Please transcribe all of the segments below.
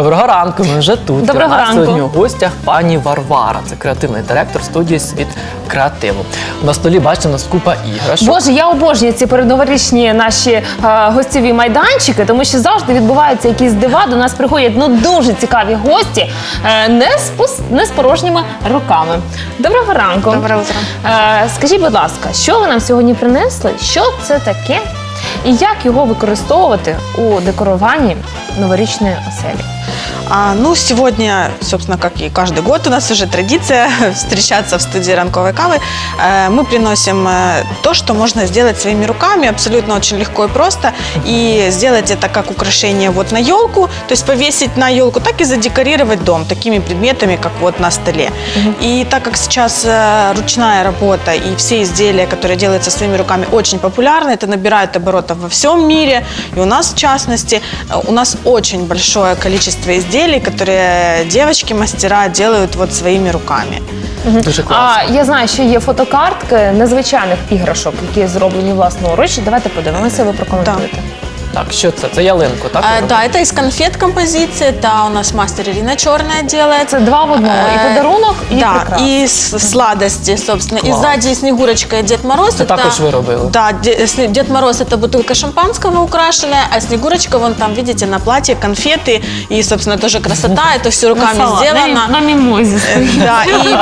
Доброго ранку, ми вже тут. Доброго ранку. сьогодні у гостях пані Варвара. Це креативний директор студії Світ креативу. На столі бачите, у нас купа іграшок. Боже, я обожнюю ці передноворічні наші е, гостєві майданчики, тому що завжди відбуваються якісь дива. До нас приходять ну дуже цікаві гості, е, не з пус- не з порожніми руками. Доброго ранку. Доброе утро. Е, скажіть, будь ласка, що ви нам сьогодні принесли? Що це таке? І як його використовувати у декоруванні новорічної оселі? А, ну, сегодня, собственно, как и каждый год, у нас уже традиция встречаться в студии Ранковой Кавы. Э, Мы приносим э, то, что можно сделать своими руками, абсолютно очень легко и просто. И сделать это как украшение вот на елку, то есть повесить на елку, так и задекорировать дом такими предметами, как вот на столе. И так как сейчас э, ручная работа и все изделия, которые делаются своими руками, очень популярны, это набирает оборотов во всем мире, и у нас в частности, э, у нас очень большое количество изделий, которые девочки-мастера делают вот своими руками. Дуже класно. А я знаю, що є фотокартки незвичайних іграшок, які зроблені власноруч. Давайте подивимося, ви прокоментуєте. Так, що це? Це ялинку, так? А, да, это из конфет композиции, это у нас мастер Ирина Черная делает. Це два в одному. І Э, подарунок, і да, прикраса. и с- сладости, собственно. Класс. И сзади Снегурочка и Дед Мороз. Це також ви робили? Да, Де- Сне- Дед Мороз это бутылка шампанского украшенная, а Снегурочка, вон там, видите, на платье конфеты и, собственно, тоже красота. Это все руками сделано. На мімозі. Да, и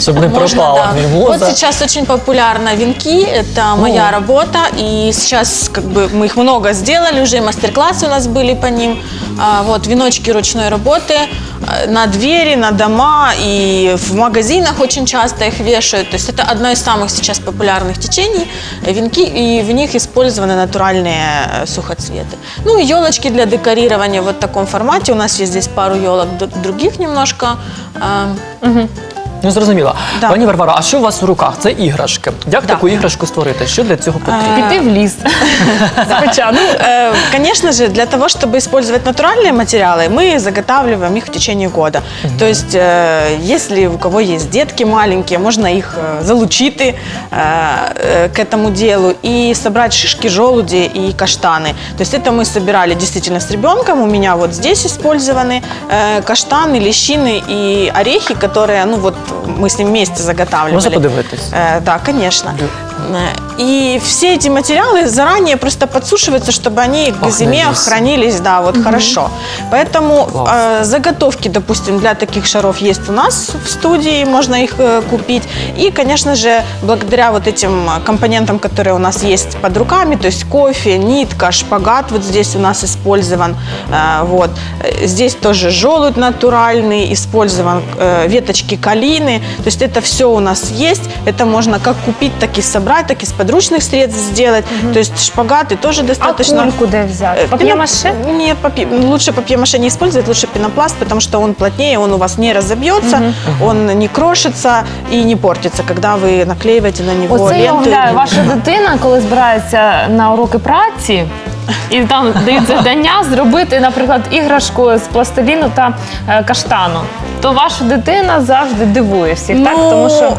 Щоб не можно, пропала да. мімоза. Вот сейчас очень популярны венки, это моя работа, и сейчас как бы мы их много сделали, уже мастер-классы у нас были по ним. А, вот веночки ручной работы э, на двери, на дома и в магазинах очень часто их вешают. То есть это одно из самых сейчас популярных течений венки, и в них использованы натуральные э, сухоцветы. Ну и елочки для декорирования вот в таком формате. У нас есть здесь пару елок других немножко. А, Ну зрозуміло. Да. Пані Варвара, а що у вас в руках? Це іграшки. Як Да. таку іграшку створити? Що для цього потрібно? Піти в ліс. Спочатку. Э, Конечно же, для того, чтобы использовать натуральные материалы, мы заготавливаем их в течение года. То есть, э, если у кого есть детки маленькие, можно их э, залучить э, э, к этому делу и собрать шишки желуди и каштаны. То есть это мы собирали действительно с ребенком. У меня вот здесь использованы э, каштаны, лещины и орехи, которые, ну вот, мы с ним вместе заготавливали. Можна подивитись? Э, Да, конечно. И все эти материалы заранее просто подсушиваются, чтобы они к зиме навес. хранились, да, вот хорошо. Поэтому э, заготовки, допустим, для таких шаров есть у нас в студии, можно их э, купить. И, конечно же, благодаря вот этим компонентам, которые у нас есть под руками, то есть кофе, нитка, шпагат вот здесь у нас использован, э, вот. Здесь тоже желудь натуральный, использован э, веточки калины, то есть это все у нас есть, это можно как купить, так и собрать, так и с подручных средств сделать, то есть шпагаты тоже А достаточно... кульку де взяти? Э, Пап'є-маше? пено- Нет, папи- лучше папье-маше не использовать, лучше пенопласт, потому что он плотнее, он у вас не разобьется, он не крошится и не портится, когда вы наклеиваете на него Оце я ленту. уявляю, ваша дитина, коли збирається на уроки праці. І там дають завдання зробити, наприклад, іграшку з пластиліну та е, каштану. То ваша дитина завжди дивує всіх, так? Ну, Тому що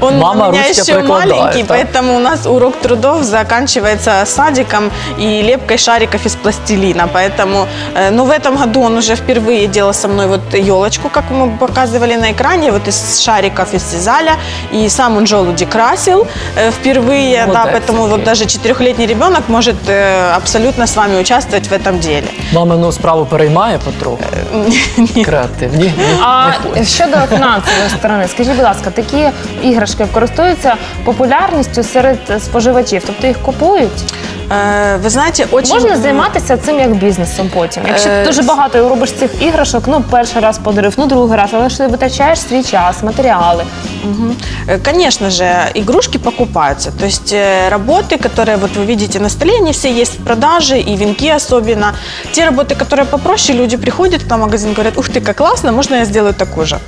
он Мама у меня ручки еще прикладает, маленький, да. поэтому у нас урок трудов заканчивается садиком и лепкой шариков из пластилина. Поэтому, э, ну, в этом году он уже впервые делал со мной вот елочку, как мы показывали на экране, вот из шариков из сизаля. И сам он желуди красил э, впервые, да, Молодец, поэтому вот Сергей. даже четырехлетний ребенок может э, абсолютно с вами участвовать в этом деле. Мамину справу переймає потроху. Креатив. Ні, ні, А щодо фінансової сторони, скажіть, будь ласка, такі іграшки користуються популярністю серед споживачів, тобто їх купують? Э, Вы знаете, очень... Можна займатися цим як бізнесом потім. Якщо ти Е, дуже багато робиш цих іграшок, ну перший раз подарив, ну другий раз, але ж ти витрачаєш свій час, матеріали. Мгм. Э, Конечно же, игрушки покупаются. То есть э, работы, которые вот вы видите на столе, они все есть в продаже, и венки особенно. Те работы, которые попроще, люди приходят к нам в магазин, говорят, ух ты, как классно, можно я сделаю такую же?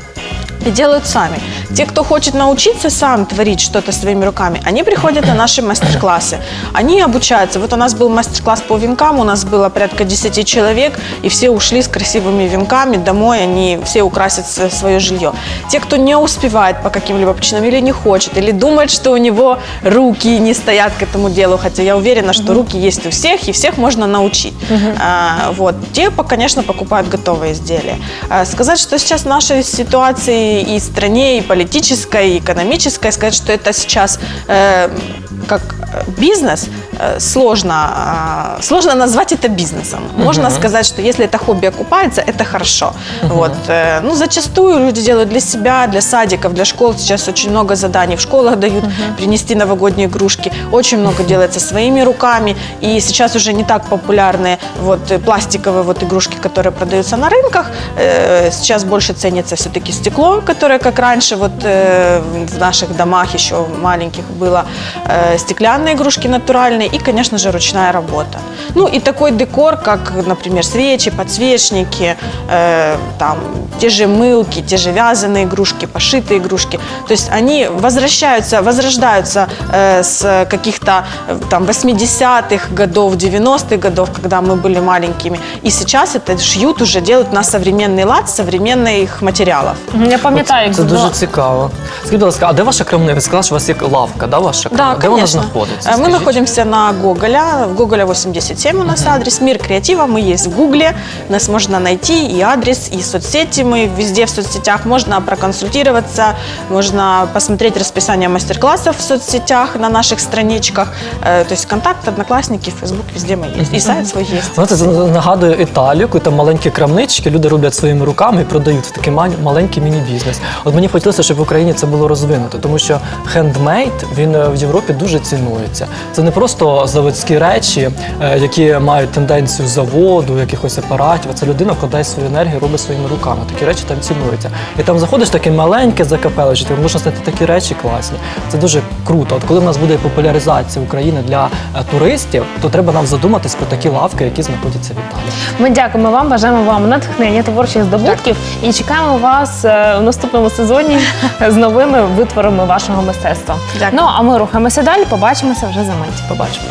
И делают сами. Те, кто хочет научиться сам творить что-то своими руками, они приходят на наши мастер-классы. Они обучаются. Вот у нас был мастер-класс по венкам, у нас было порядка 10 человек, и все ушли с красивыми венками домой, они все украсят свое жилье. Те, кто не успевает по каким-либо причинам или не хочет, или думает, что у него руки не стоят к этому делу, хотя я уверена, что руки есть у всех, и всех можно научить. А, вот. Те, конечно, покупают готовые изделия. А, сказать, что сейчас в нашей ситуации и стране, и политической, и экономической, сказать, что это сейчас э, как э, бизнес, э, сложно, а, сложно назвать это бизнесом. Можно сказать, что если это хобби окупается, это хорошо. Вот. э, Ну, зачастую люди делают для себя, для садиков, для школ. Сейчас очень много заданий в школах дают принести новогодние игрушки. Очень много делается своими руками. И сейчас уже не так популярны вот э, пластиковые вот игрушки, которые продаются на рынках. Э, Сейчас больше ценится все-таки стекло, которое, как раньше, вот э, в наших домах еще маленьких было, э, стеклянные игрушки натуральные и, конечно же, ручная работа. Ну и такой декор, как, например, свечи, подсвечники, э, там, те же мылки, те же вязаные игрушки, пошитые игрушки. То есть они возвращаются, возрождаются э, с каких-то э, там 80-х годов, 90-х годов, когда мы были маленькими. И сейчас это шьют уже, делают на современный лад современных материалов. Я пам'ятаю, як Це було. дуже цікаво. Скажіть, будь ласка, а де ваша крамниця? Ви сказали, що у вас є лавка, да, ваша Да, крамниця? Де вона конечно. знаходиться? Э, Мы Скажіть. находимся на Гоголя, в Гоголя 87 у нас адрес, Мир креатива, мы есть в Гугле, нас можно найти, и адрес, и соцсети, мы везде в соцсетях, можно проконсультироваться, можно посмотреть расписание мастер-классов в соцсетях на наших страничках, Э, то есть контакт, одноклассники, фейсбук, везде мы есть, и сайт свой есть. Знаєте, це нагадує Італію, коли там маленькі крамнички, люди роблять своїми руками і продають. Це такий мань- маленький міні-бізнес. От мені б хотілося, щоб в Україні це було розвинуто, тому що хендмейд він е, в Європі дуже цінується. Це не просто заводські речі, е, які мають тенденцію заводу, якихось апаратів. а Це людина вкладає свою енергію, робить своїми руками. Такі речі там цінуються. І там заходиш таке маленьке закапелище, ти можна знайти такі речі класні. Це дуже круто. От коли в нас буде популяризація України для е, туристів, то треба нам задуматись про такі лавки, які знаходяться в Італії. Ми дякуємо вам, бажаємо вам натхнення творчих здобутків і чекаємо вас наступному сезоні з новими витворами вашого мистецтва. Дякую. Ну а ми рухаємося далі. Побачимося вже за мить. Побачимо.